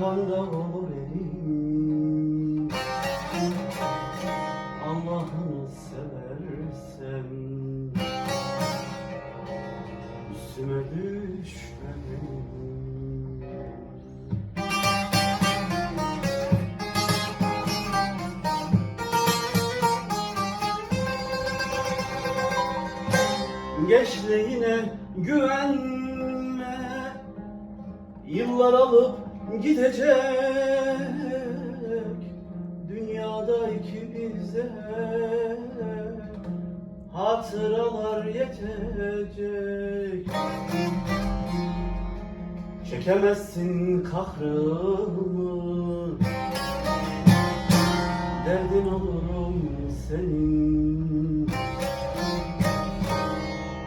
kanda olayım Allah'ını seversem Üstüme düşmemin Gençliğine güvenme. Yıllar alıp gidecek Dünyada ikimize Hatıralar yetecek. Çekemezsin kahrımı Derdin olurum senin.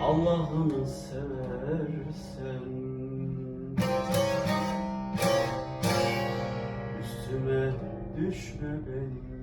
Allah'ını seversen Düşme benim